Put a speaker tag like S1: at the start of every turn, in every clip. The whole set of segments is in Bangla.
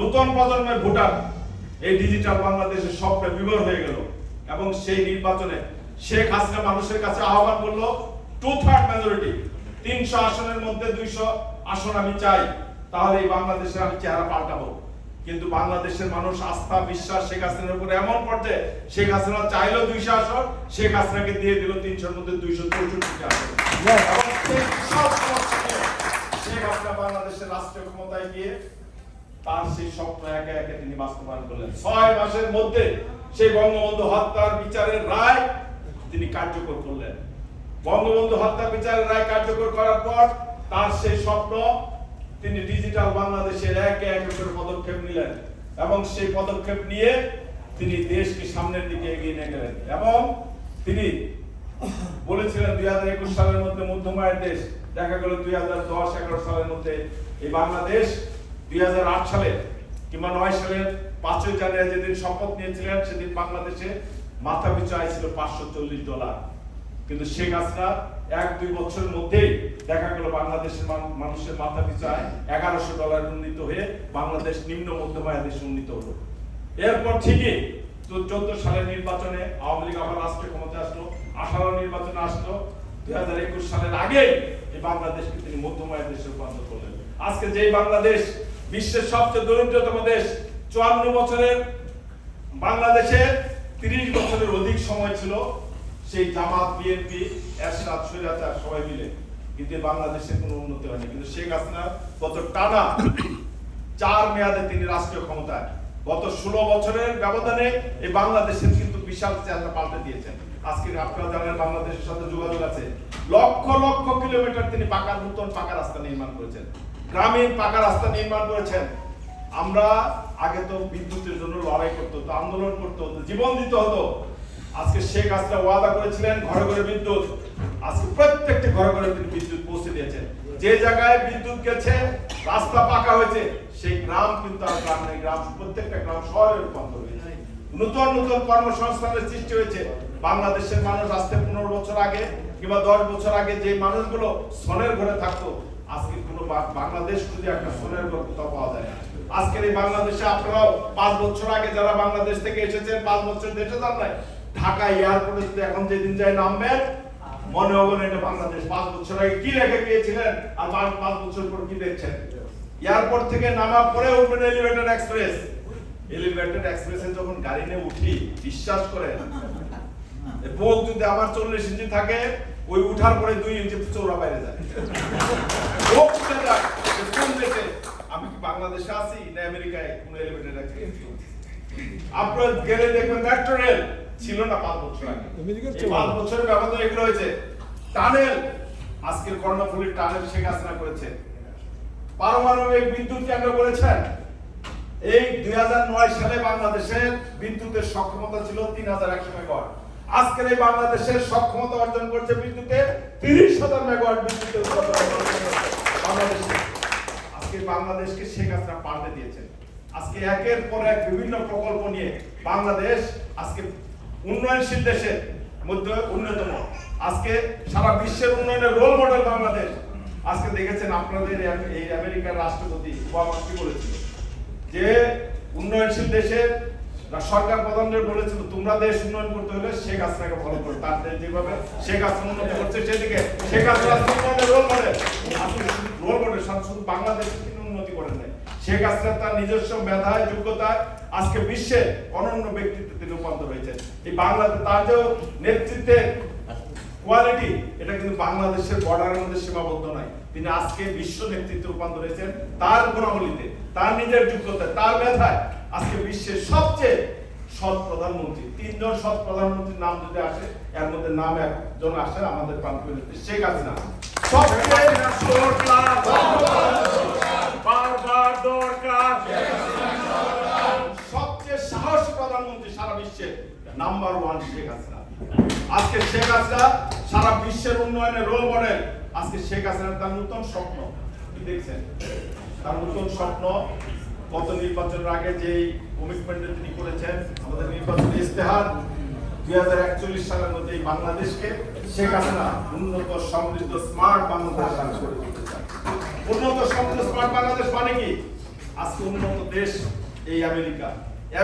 S1: নতুন প্রজন্মের ভোটার এই ডিজিটাল বাংলাদেশের স্বপ্নে বিভোর হয়ে গেল। এবং সেই নির্বাচনে শেখ হাসিনা মানুষের কাছে আহ্বান করল টু থার্ড মেজরিটি তিনশো আসনের মধ্যে দুইশো আসন আমি চাই তাহলে এই বাংলাদেশের আমি চেহারা পাল্টাবো। কিন্তু বাংলাদেশের মানুষ আস্থা বিশ্বাস শেখ হাসিনার উপরে এমন পর্যায়ে শেখ হাসিনা চাইলো দুইশো আসন শেখ হাসিনাকে দিয়ে দিল তিনশোর মধ্যে দুইশো চৌষট্টি আসন। শেখ হাসিনা বাংলাদেশের রাষ্ট্রীয় ক্ষমতায় গিয়ে তার সেই স্বপ্ন একে একে তিনি বাস্তবায়ন করলেন। ছয় মাসের মধ্যে সেই বঙ্গবন্ধু হত্যার বিচারের রায় তিনি কার্যকর করলেন। বঙ্গবন্ধু হত্যা বিচারের রায় কার্যকর করার পর তার সেই স্বপ্ন তিনি ডিজিটাল বাংলাদেশের একে একে করে পদক্ষেপ নিলেন এবং সেই পদক্ষেপ নিয়ে তিনি দেশকে সামনের দিকে এগিয়ে নিয়ে গেলেন এবং তিনি বলেছিলেন দুই হাজার একুশ সালের মধ্যে মধ্যমায়ের দেশ, দেখা গেল দুই হাজার দশ এগারো সালের মধ্যে এই বাংলাদেশ দুই হাজার আট সালে কিংবা নয় সালের পাঁচই জানুয়ারি যেদিন শপথ নিয়েছিলেন, সেদিন বাংলাদেশে মাথা পিছু আয় ছিল পাঁচশো চল্লিশ ডলার। কিন্তু শেখ হাসিনা এক দুই বছরের মধ্যেই দেখা গেল বাংলাদেশের মানুষের মাথা পিছু আয় এগারোশো ডলার উন্নীত হয়ে বাংলাদেশ নিম্ন মধ্যম আয়ের দেশে উন্নীত হলো। এরপর ঠিকই চোদ্দ সালের নির্বাচনে আওয়ামী লীগ আবার রাষ্ট্রীয় ক্ষমতায় আসলো, আঠারো নির্বাচনে আসলো। দুই হাজার একুশ সালের আগে এই বাংলাদেশকে তিনি মধ্যম আয়ের দেশে রূপান্তর করলেন। আজকে যেই বাংলাদেশ বিশ্বের সবচেয়ে দরিদ্রতম দেশ চুয়ান্ন বছরের বাংলাদেশে তিরিশ বছরের অধিক সময় ছিল সেই জামাত, বিএনপি এরশাদ সৈরাচার সবাই মিলে। কিন্তু এই বাংলাদেশের কোনো উন্নতি হয়নি। কিন্তু শেখ হাসিনা গত টানা চার মেয়াদে তিনি রাষ্ট্রীয় ক্ষমতায়। গত ষোলো বছরের ব্যবধানে এই বাংলাদেশের কিন্তু বিশাল চেহারা পাল্টে দিয়েছেন। আজকে আপনারা জানেন বাংলাদেশের সাথে যোগাযোগ আছে। লক্ষ লক্ষ কিলোমিটার তিনি পাকা নতুন পাকা রাস্তা নির্মাণ করেছেন। গ্রামীণ পাকা রাস্তা নির্মাণ করেছেন। আমরা আগে তো বিদ্যুতের জন্য লড়াই করতে হতো, আন্দোলন করতে হতো, জীবন দিতে হতো। আজকে শেখ হাসিনা ওয়াদা করেছিলেন ঘরে ঘরে বিদ্যুৎ। আজকে প্রত্যেকটি ঘরে ঘরে তিনি বিদ্যুৎ পৌঁছে দিয়েছেন। যে জায়গায় বিদ্যুৎ গেছে, রাস্তা পাকা হয়েছে, সেই গ্রাম কিন্তু আর গ্রাম নেই। গ্রাম, প্রত্যেকটা গ্রাম শহরে রূপান্তর হয়েছে নতুন নতুন কর্মসংস্থানের সৃষ্টি হয়েছে। বাংলাদেশের মানুষ আসতে পনেরো বছর আগে কিংবা দশ বছর আগে যে মানুষগুলো সনের ঘরে থাকতো আজকে কোনো বাংলাদেশ যদি একটা সোনের ঘর কোথাও পাওয়া যায় আজকের এই বাংলাদেশে আপনারাও পাঁচ বছর আগে যারা বাংলাদেশ থেকে এসেছেন, পাঁচ বছর দেশে যান নাই। ঢাকা এয়ারপোর্টে যদি এখন যেদিন যায় নামবেন, মনে হবে না এটা বাংলাদেশ। পাঁচ বছর আগে কি রেখে গিয়েছিলেন আর পাঁচ পাঁচ বছর পর কি দেখছেন? এয়ারপোর্ট থেকে নামার পরে উঠবেন এলিভেটেড এক্সপ্রেস এলিভেটেড এক্সপ্রেসে যখন গাড়ি নিয়ে উঠি, বিশ্বাস করেন, এ যদি আমার চল্লিশ ইঞ্চি থাকে ওই উঠার পরে দুই ইঞ্চি চৌড়া বাইরে যায়। কোন দেশে? আমি কি বাংলাদেশে আছি না আমেরিকায়? কোন আপনারা গেলে দেখবেন রেল ছিল না পাঁচ বছর আগে। পাঁচ বছরের ব্যবধানে এগুলো হয়েছে। টানেল আজকের কর্ণফুলীর টানেল শেখ হাসিনা করেছে। পারমাণবিক বিদ্যুৎ কেন্দ্র করেছেন এই দুই হাজার নয় সালে বাংলাদেশের বিদ্যুতের সক্ষমতা ছিল তিন হাজার একশো মেগাওয়াট। আজকের এই বাংলাদেশের সক্ষমতা অর্জন করছে বিদ্যুতে তিরিশ হাজার মেগাওয়াট করেছে বাংলাদেশে। আজকে বাংলাদেশকে শেখ হাসিনা পাল্টে দিয়েছেন। আজকে একের পর এক বিভিন্ন প্রকল্প নিয়ে বাংলাদেশ আজকে উন্নয়নশীল দেশের মধ্যে অন্যতম। আজকে সারা বিশ্বের উন্নয়নের রোল মডেল বাংলাদেশ। আজকে দেখেছেন আপনাদের এই- আমেরিকার রাষ্ট্রপতি ওবামা কি বলেছিল? যে উন্নয়নশীল দেশের সরকার প্রধানদের বলেছিল, তোমরা দেশ উন্নয়ন করতে হলে শেখ ফলো করো। তার দেশ যেভাবে শেখ করছে, সেদিকে শেখ রোল রোল শুধু বাংলাদেশ উন্নতি করেন নাই। শেখ তার নিজস্ব মেধায়, যোগ্যতায় আজকে বিশ্বে অনন্য ব্যক্তিত্বে তিনি রূপান্তর হয়েছে এই তার যে কোয়ালিটি এটা কিন্তু বাংলাদেশের বর্ডারের মধ্যে সীমাবদ্ধ নয়। তিনি আজকে বিশ্ব নেতৃত্বে রূপান্তর হয়েছেন। তার গুণাবলীতে, তার নিজের যোগ্যতায়, তার মেধায় আজকে বিশ্বের সবচেয়ে সৎ প্রধানমন্ত্রী তিনজন সৎ প্রধানমন্ত্রীর নাম যদি আসে এর মধ্যে নাম একজন আসে আমাদের প্রান্তীয় শেখ হাসিনা। সবচেয়ে দরকার বারবার দরকার। সবচেয়ে সাহসী প্রধানমন্ত্রী সারা বিশ্বের নাম্বার ওয়ান শেখ হাসিনা। আজকে শেখ হাসিনা সারা বিশ্বের উন্নয়নের রোল মডেল আজকে শেখ হাসিনার তার নতুন স্বপ্ন। কি দেখছেন? তার নতুন স্বপ্ন গত নির্বাচনের আগে যেই কমিটমেন্ট তিনি করেছেন, আমাদের নির্বাচনী ইস্তেহার দুই হাজার একচল্লিশ সালের মধ্যে বাংলাদেশকে শেখ হাসিনা উন্নত সমৃদ্ধ স্মার্ট বাংলাদেশ করে উন্নত সমৃদ্ধ স্মার্ট বাংলাদেশ মানে কি? আজকে উন্নত দেশ এই আমেরিকা।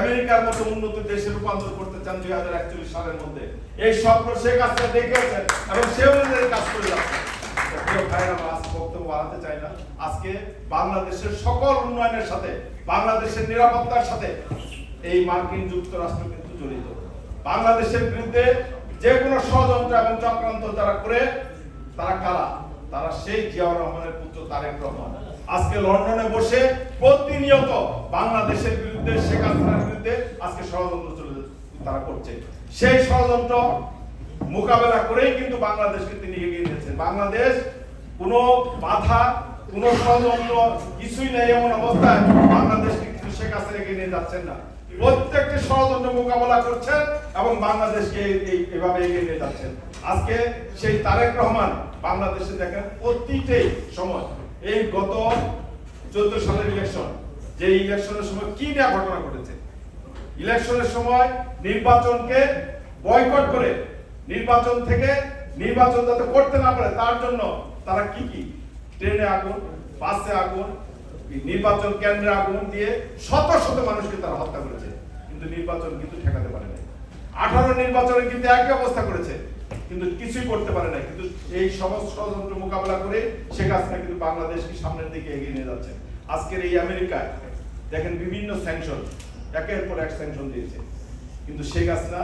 S1: আমেরিকার মতো উন্নত দেশে রূপান্তর করতে চান দুই হাজার একচল্লিশ সালের মধ্যে। এই স্বপ্ন শেখ হাসিনা দেখেছেন এবং সে অনুযায়ী কাজ করে যাচ্ছে লন্ডনে বসে প্রতিনিয়ত বাংলাদেশের বিরুদ্ধে, শেখ হাসিনার বিরুদ্ধে আজকে ষড়যন্ত্র চলে তারা করছে। সেই ষড়যন্ত্র মোকাবেলা করেই কিন্তু বাংলাদেশকে তিনি এগিয়ে নিয়েছেন। বাংলাদেশ কোনো বাধা, কোনো ষড়যন্ত্র কিছুই নেই এমন অবস্থায় বাংলাদেশকে কিন্তু শেখ হাসিনা এগিয়ে নিয়ে যাচ্ছেন না। প্রত্যেকটি ষড়যন্ত্র মোকাবেলা করছেন এবং বাংলাদেশকে এভাবে এগিয়ে নিয়ে যাচ্ছেন। আজকে সেই তারেক রহমান বাংলাদেশে দেখেন প্রতিটি সময় এই গত চোদ্দ সালের ইলেকশন যে ইলেকশনের সময় কি নেওয়া ঘটনা ঘটেছে? ইলেকশনের সময় নির্বাচনকে বয়কট করে নির্বাচন থেকে নির্বাচন যাতে করতে না পারে তার জন্য তারা কি কি? ট্রেনে আগুন, বাসে আগুন নির্বাচন কেন্দ্রে আগুন দিয়ে শত শত মানুষকে তারা হত্যা করেছে। কিন্তু নির্বাচন কিন্তু ঠেকাতে পারে নাই। আঠারো নির্বাচনে কিন্তু একই অবস্থা করেছে, কিন্তু কিছুই করতে পারে না কিন্তু এই সমস্ত ষড়যন্ত্র মোকাবেলা করে শেখ হাসিনা কিন্তু বাংলাদেশকে সামনের দিকে এগিয়ে নিয়ে যাচ্ছে। আজকের এই আমেরিকায় দেখেন বিভিন্ন স্যাংশন একের পর এক স্যাংশন দিয়েছে। কিন্তু শেখ হাসিনা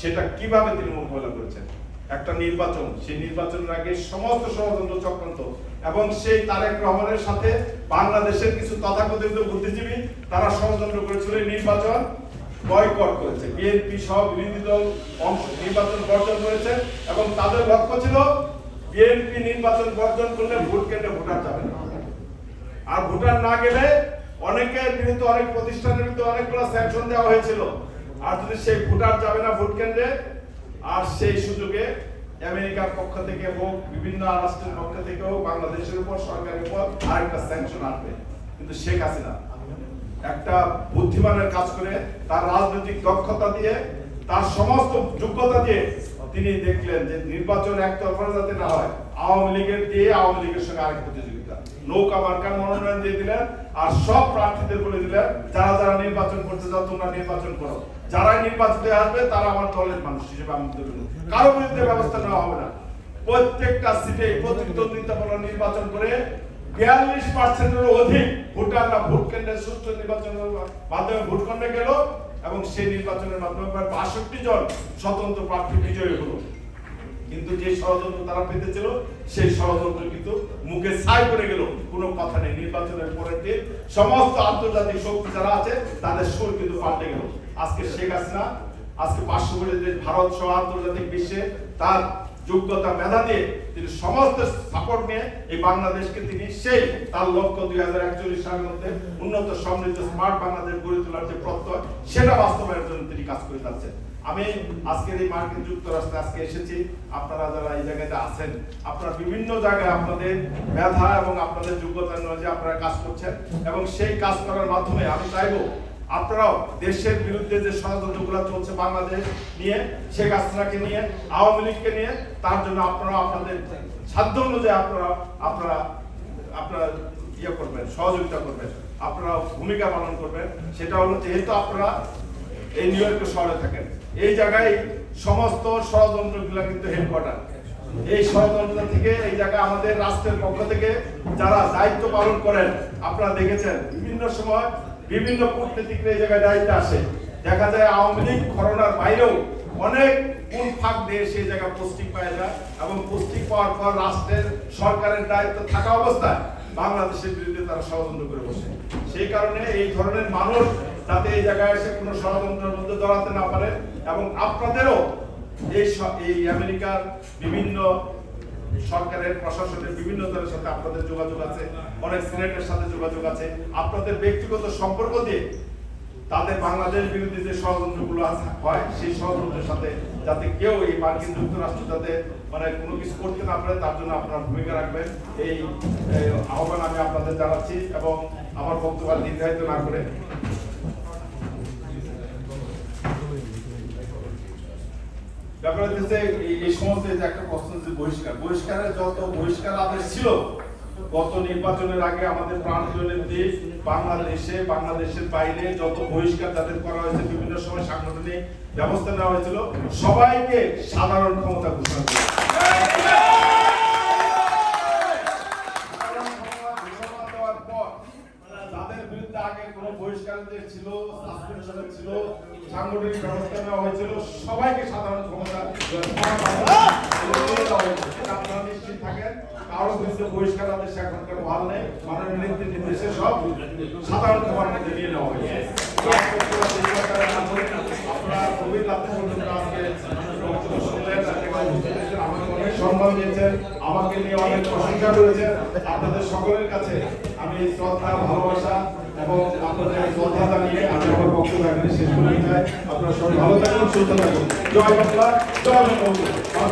S1: সেটা কীভাবে তিনি মোকাবেলা করেছেন? একটা নির্বাচন, সেই নির্বাচনের আগে সমস্ত ষড়যন্ত্র চক্রান্ত এবং সেই তারেক রহমানের সাথে বাংলাদেশের কিছু তথাকথিত বুদ্ধিজীবী তারা ষড়যন্ত্র করেছিল নির্বাচন বয়কট করেছে। বিএনপি সহ বিরোধী দল অংশ নির্বাচন বর্জন করেছে এবং তাদের লক্ষ্য ছিল বিএনপি নির্বাচন বর্জন করলে ভোট কেন্দ্রে ভোটার যাবে না। আর ভোটার না গেলে অনেকের বিরুদ্ধে অনেক প্রতিষ্ঠানের বিরুদ্ধে অনেকগুলো স্যাংশন দেওয়া হয়েছিল। আর যদি সেই ভোটার যাবে না ভোট কেন্দ্রে আর সেই সুযোগে আমেরিকার পক্ষ থেকে হোক, বিভিন্ন রাষ্ট্রের পক্ষ থেকে হোক, বাংলাদেশের উপর সরকারের উপর আরেকটা স্যাংশন আসবে। কিন্তু শেখ হাসিনা একটা বুদ্ধিমানের কাজ করে, তার রাজনৈতিক দক্ষতা দিয়ে, তার সমস্ত যোগ্যতা দিয়ে তিনি দেখলেন যে নির্বাচন একতরফা যাতে না হয়, আওয়ামী লীগের দিয়ে আওয়ামী লীগের সঙ্গে আরেক প্রতিযোগিতা। নৌকা মার্কার মনোনয়ন দিয়ে দিলেন আর সব প্রার্থীদের বলে দিলেন, যারা যারা নির্বাচন করতে যাও, তোমরা নির্বাচন করো। যারা নির্বাচিত আসবে তারা আমার দলের মানুষ হিসেবে আমি কারও বিরুদ্ধে ব্যবস্থা নেওয়া হবে না। প্রত্যেকটা সিটে প্রতিদ্বন্দ্বিতা বলো নির্বাচন করে বিয়াল্লিশ পার্সেন্টের অধিক ভোটাররা ভোট কেন্দ্রে সুষ্ঠু নির্বাচনের মাধ্যমে ভোট কেন্দ্রে গেল। এবং সেই নির্বাচনের মাধ্যমে প্রায় বাষট্টি জন স্বতন্ত্র প্রার্থী বিজয়ী হলো। কিন্তু যে ষড়যন্ত্র তারা পেতেছিল, সেই ষড়যন্ত্র কিন্তু মুখে ছাই করে গেল। কোনো কথা নেই। নির্বাচনের পরের দিন সমস্ত আন্তর্জাতিক শক্তি যারা আছে, তাদের সুর কিন্তু পাল্টে গেল। আজকে শেখ হাসিনা, আজকে পার্শ্ববর্তী দেশ ভারত সহ আন্তর্জাতিক বিশ্বে তার যোগ্যতা মেধা দিয়ে তিনি সমস্ত সাপোর্ট নিয়ে এই বাংলাদেশকে তিনি সেই তার লক্ষ্য দুই হাজার একচল্লিশ সালের মধ্যে উন্নত সমৃদ্ধ স্মার্ট বাংলাদেশ গড়ে তোলার যে প্রত্যয়, সেটা বাস্তবায়নের জন্য তিনি কাজ করে যাচ্ছেন। আমি আজকের এই মার্কিন যুক্তরাষ্ট্রে আজকে এসেছি। আপনারা যারা এই জায়গাতে আছেন, আপনারা বিভিন্ন জায়গায় আপনাদের মেধা এবং আপনাদের যোগ্যতা অনুযায়ী আপনারা কাজ করছেন, এবং সেই কাজ করার মাধ্যমে আমি চাইব আপনারাও দেশের বিরুদ্ধে যে ষড়যন্ত্রগুলো চলছে বাংলাদেশ নিয়ে, শেখ হাসিনাকে নিয়ে, আওয়ামী লীগকে নিয়ে, তার জন্য আপনারা আপনাদের সাধ্য অনুযায়ী আপনারা আপনারা আপনারা ইয়ে করবেন, সহযোগিতা করবেন। আপনারা ভূমিকা পালন করবেন। সেটা হলো যেহেতু আপনারা এই নিউ ইয়র্ক শহরে থাকেন, এই জায়গায় সমস্ত ষড়যন্ত্রগুলো কিন্তু হেডকোয়ার্টার এই ষড়যন্ত্র থেকে, এই জায়গায় আমাদের রাষ্ট্রের পক্ষ থেকে যারা দায়িত্ব পালন করেন, আপনারা দেখেছেন, বিভিন্ন সময় বিভিন্ন কূটনীতিকরা এই জায়গায় দায়িত্ব আসে দেখা যায় আওয়ামী লীগ করোনার বাইরেও অনেক কোন ফাঁক দিয়ে সেই জায়গায় পোস্টিং পায় যায় এবং পোস্টিং পাওয়ার পর রাষ্ট্রের সরকারের দায়িত্ব থাকা অবস্থায় বাংলাদেশের বিরুদ্ধে তারা ষড়যন্ত্র করে বসে। সেই কারণে এই ধরনের মানুষ যাতে এই জায়গায় এসে কোনো ষড়যন্ত্রের মধ্যে জড়াতে না পারে এবং আপনাদেরও এই আমেরিকার বিভিন্ন সরকারের, প্রশাসনের বিভিন্ন দলের সাথে আপনাদের যোগাযোগ আছে, অনেক সিনেটের সাথে যোগাযোগ আছে। আপনাদের ব্যক্তিগত সম্পর্ক দিয়ে তাদের বাংলাদেশ বিরোধী যে ষড়যন্ত্রগুলো হয়, সেই ষড়যন্ত্রের সাথে যাতে কেউ এই মার্কিন যুক্তরাষ্ট্র যাতে মানে কোনো কিছু করতে না পারে, তার জন্য আপনারা ভূমিকা রাখবেন। এই আহ্বান আমি আপনাদের জানাচ্ছি এবং আমার বক্তব্য নির্ধারিত না করে ব্যাপার হচ্ছে এই সমস্ত একটা প্রশ্ন যে বহিষ্কার। বহিষ্কারের যত বহিষ্কার আদেশ ছিল, গত নির্বাচনের আগে আমাদের প্রাণপ্রিয় নেত্রী বাংলাদেশে বাংলাদেশের বাইরে যত বহিষ্কার যাদের করা হয়েছে, বিভিন্ন সময় সাংগঠনিক ব্যবস্থা নেওয়া হয়েছিল, সবাইকে সাধারণ ক্ষমতা ঘোষণা করে সাধারণ ক্ষমতা ঘোষণা দেওয়ার পর যাদের বিরুদ্ধে ছিল ছিল, সাংগঠনিক ব্যবস্থা নেওয়া হয়েছিল, সবাইকে সাধারণ ক্ষমতা আপনারা নিশ্চিত থাকেন, কারও বহিষ্কার আদেশ এখনকার ভালো নেই, মাননীয় নির্দেশে সব সাধারণ ক্ষমার মধ্যে নিয়ে নেওয়া হয়েছে। আপনারা গভীর পর্যন্ত আজকে আমাকে সম্মান দিয়েছেন, আমাকে নিয়ে অনেক প্রশংসা করেছেন আপনাদের সকলের কাছে আমি শ্রদ্ধা, ভালোবাসা এবং আপনাদের কথা জানিয়ে আমি আমার বক্তব্য এখানে শেষ করতে চাই। আপনারা সবাই ভালো থাকুন, সুস্থ থাকুন। জয় বাংলা, জয় বঙ্গবন্ধু।